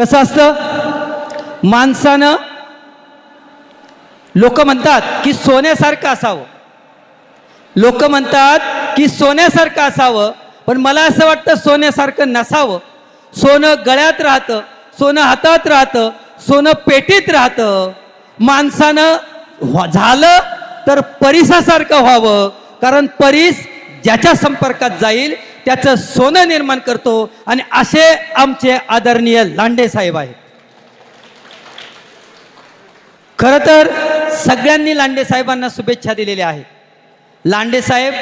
कसं असतं? माणसानं लोक म्हणतात की सोन्यासारखं असावं. लोक म्हणतात की सोन्यासारखं असावं पण मला असं वाटतं सोन्यासारखं नसावं. सोनं गळ्यात राहतं सोनं हातात राहतं सोनं पेटीत राहतं. माणसानं झालं तर परिसासारखं व्हावं कारण परीस ज्याच्या संपर्कात जाईल त्याचं सोनं निर्माण करतो आणि असे आमचे आदरणीय लांडे साहेब आहेत. खरं तर सगळ्यांनी लांडे साहेबांना शुभेच्छा दिलेल्या आहेत. लांडे साहेब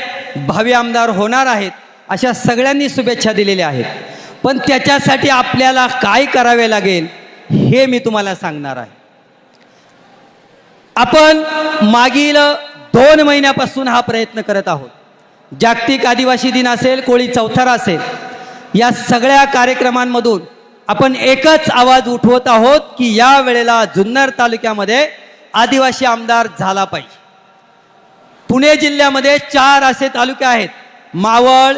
भावी आमदार होणार आहेत अशा सगळ्यांनी शुभेच्छा दिलेल्या आहेत. पण त्याच्यासाठी आपल्याला काय करावे लागेल हे मी तुम्हाला सांगणार आहे. आपण मागील दोन महिन्यापासून हा प्रयत्न करत आहोत. जागतिक आदिवासी दिन असेल कोळी चौथारा असेल या सगळ्या कार्यक्रमांमधून आपण एकच आवाज उठवत आहोत की या वेळेला जुन्नर तालुक्यामध्ये आदिवासी आमदार झाला पाहिजे. पुणे जिल्ह्यामध्ये चार असे तालुके आहेत मावळ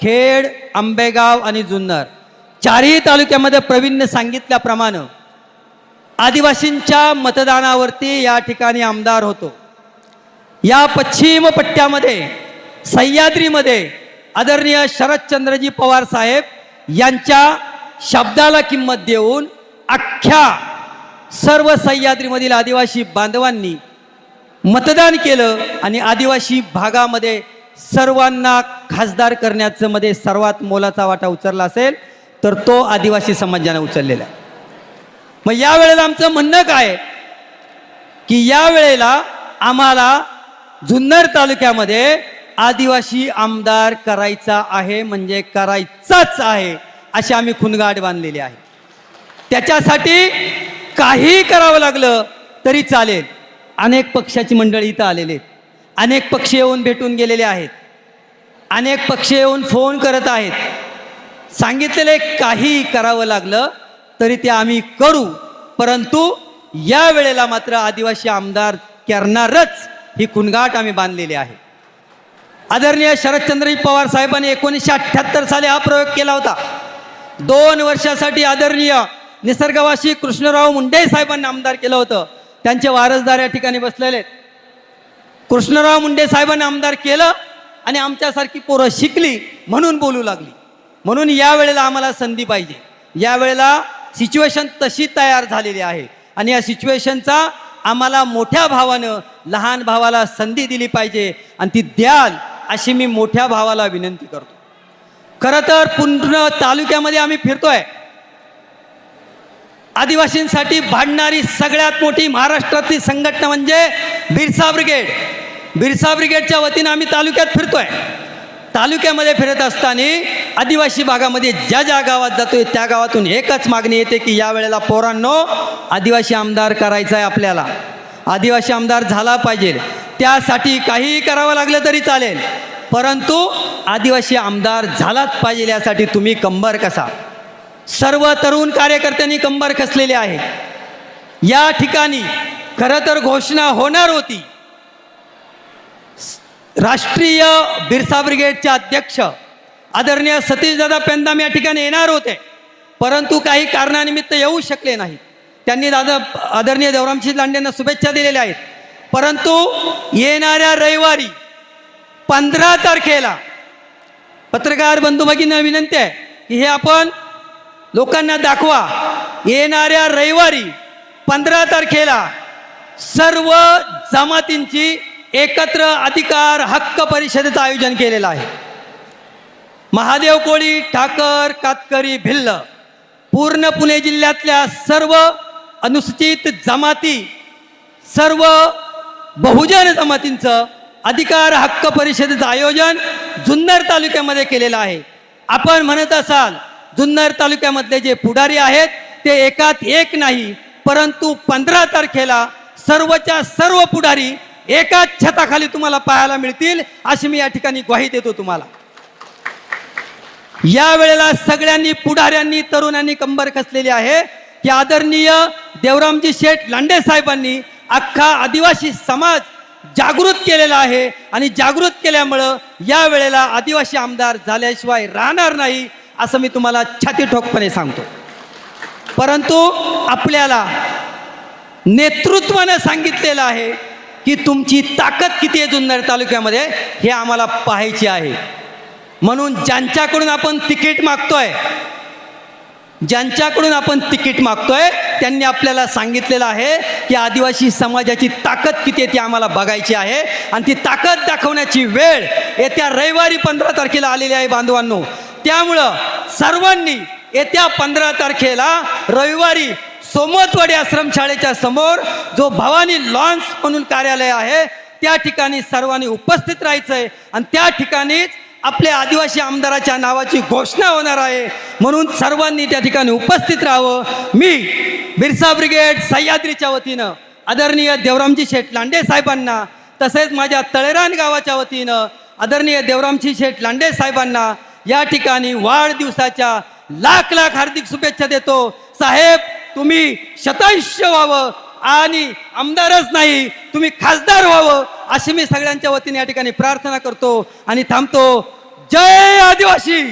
खेड आंबेगाव आणि जुन्नर. चारही तालुक्यामध्ये प्रवीणने सांगितल्याप्रमाणे आदिवासींच्या मतदानावरती या ठिकाणी आमदार होतो. या पश्चिम पट्ट्यामध्ये सह्याद्रीमध्ये आदरणीय शरदचंद्रजी पवार साहेब यांच्या शब्दाला किंमत देऊन अख्ख्या सर्व सह्याद्रीमधील आदिवासी बांधवांनी मतदान केलं आणि आदिवासी भागामध्ये सर्वांना खासदार करण्याचं मध्ये सर्वात मोलाचा वाटा उचलला असेल तर तो आदिवासी समाजाने उचललेला आहे. मग यावेळेला आमचं म्हणणं काय? की या वेळेला आम्हाला जुन्नर तालुक्यामध्ये आदिवासी आमदार करायचा आहे म्हणजे करायचाच आहे अशी आम्ही खुनगाड बांधलेली आहे. त्याच्यासाठी काही करावं लागलं तरी चालेल. अनेक पक्षाची मंडळी इथं आलेले आहेत. अनेक पक्ष येऊन भेटून गेलेले आहेत. अनेक पक्ष येऊन फोन करत आहेत. सांगितलेले काही करावं लागलं तरी ते आम्ही करू. परंतु या वेळेला मात्र आदिवासी आमदार करणारच ही कुणगाट आम्ही बांधलेली आहे. आदरणीय शरदचंद्रजी पवार साहेबांनी एकोणीसशे अठ्ठ्याहत्तर साली हा प्रयोग केला होता. दोन वर्षासाठी आदरणीय निसर्गवासी कृष्णराव मुंडे साहेबांनी आमदार केलं होतं. त्यांचे वारसदार या ठिकाणी बसलेले आहेत. कृष्णराव मुंडे साहेबांनी आमदार केलं आणि आमच्यासारखी पोरं शिकली म्हणून बोलू लागली. म्हणून यावेळेला आम्हाला संधी पाहिजे. यावेळेला सिच्युएशन तशी तयार झालेली आहे. आणि या सिच्युएशनचा आम्हाला मोठ्या भावानं लहान भावाला संधी दिली पाहिजे. आणि ती द्याल अशी मी मोठ्या भावाला विनंती करतो. खरं तर पूर्ण तालुक्यामध्ये आम्ही फिरतोय. आदिवासींसाठी भांडणारी सगळ्यात मोठी महाराष्ट्रातली संघटना म्हणजे बिरसा ब्रिगेड. बिरसा ब्रिगेडच्या वतीनं आम्ही तालुक्यात फिरतोय. तालुक्यामध्ये फिरत असताना आदिवासी भागामध्ये ज्या ज्या गावात जातोय त्या गावातून एकच मागणी येते की या वेळेला पोरांनो आदिवासी आमदार करायचा आहे आपल्याला. आदिवासी आमदार झाला पाहिजे. त्यासाठी काहीही करावं लागलं तरी चालेल. परंतु आदिवासी आमदार झालाच पाहिजे यासाठी तुम्ही कंबर कसा. सर्व तरुण कार्यकर्त्यांनी कंबर कसलेले आहे. या ठिकाणी खरं तर घोषणा होणार होती. राष्ट्रीय बिरसा ब्रिगेडचे अध्यक्ष आदरणीय सतीशदादा पेंदाम या ठिकाणी येणार होते. परंतु काही कारणानिमित्त येऊ शकले नाही त्यांनी दादा आदरणीय देवरामशी लांडेंना शुभेच्छा दिलेल्या आहेत. परंतु येणाऱ्या रविवारी पंधरा तारखेला पत्रकार बंधू भगिनींना विनंती आहे की हे आपण लोकांना दाखवा. येणाऱ्या रविवारी पंधरा तारखेला सर्व जमातींची एकत्र अधिकार हक्क परिषदेचं आयोजन केलेलं आहे. महादेव कोळी ठाकर कातकरी भिल्ल पूर्ण पुणे जिल्ह्यातल्या सर्व अनुसूचित जमाती सर्व बहुजन जमातींचं अधिकार हक्क परिषदेचं आयोजन जुन्नर तालुक्यामध्ये केलेलं आहे. आपण म्हणत असाल जुन्नर तालुक्यामधले जे पुढारी आहेत ते एकात एक नाही परंतु पंधरा तारखेला सर्वच्या सर्व पुढारी एकाच छताखाली तुम्हाला पाहायला मिळतील अशी मी या ठिकाणी ग्वाही देतो तुम्हाला. या वेळेला सगळ्यांनी पुढाऱ्यांनी तरुणांनी कंबर कसलेली आहे की आदरणीय देवरामजी शेठ लांडे साहेबांनी अख्खा आदिवासी समाज जागृत केलेला आहे. आणि जागृत केल्यामुळं या वेळेला आदिवासी आमदार झाल्याशिवाय राहणार नाही असं मी तुम्हाला छाती ठोकपणे सांगतो. परंतु आपल्याला नेतृत्वानं सांगितलेलं आहे की तुमची ताकद किती आहे जुन्नर तालुक्यामध्ये हे आम्हाला पाहायची आहे. म्हणून ज्यांच्याकडून आपण तिकीट मागतोय ज्यांच्याकडून आपण तिकीट मागतोय त्यांनी आपल्याला सांगितलेलं आहे की आदिवासी समाजाची ताकद किती आहे ती आम्हाला बघायची आहे. आणि ती ताकद दाखवण्याची वेळ येत्या रविवारी पंधरा तारखेला आलेली आहे बांधवांनो. त्यामुळं सर्वांनी येत्या पंधरा तारखेला रविवारी सोमतवाडी आश्रमशाळेच्या समोर जो भवानी लॉन्स म्हणून कार्यालय आहे त्या ठिकाणी सर्वांनी उपस्थित राहायचं आहे आणि त्या ठिकाणीच आपल्या आदिवासी आमदाराच्या नावाची घोषणा होणार आहे. म्हणून सर्वांनी त्या ठिकाणी उपस्थित राहावं. मी बिरसा ब्रिगेड सह्याद्रीच्या वतीनं आदरणीय देवरामजी शेठ लांडे साहेबांना तसेच माझ्या तळेरान गावाच्या वतीनं आदरणीय देवरामजी शेठ लांडे साहेबांना या ठिकाणी वाढदिवसाच्या लाख लाख हार्दिक शुभेच्छा देतो. साहेब तुम्ही शतांश व्हावं. आणि आमदारच नाही तुम्ही खासदार व्हावं अशी मी सगळ्यांच्या वतीने या ठिकाणी प्रार्थना करतो आणि थांबतो. जय आदिवासी!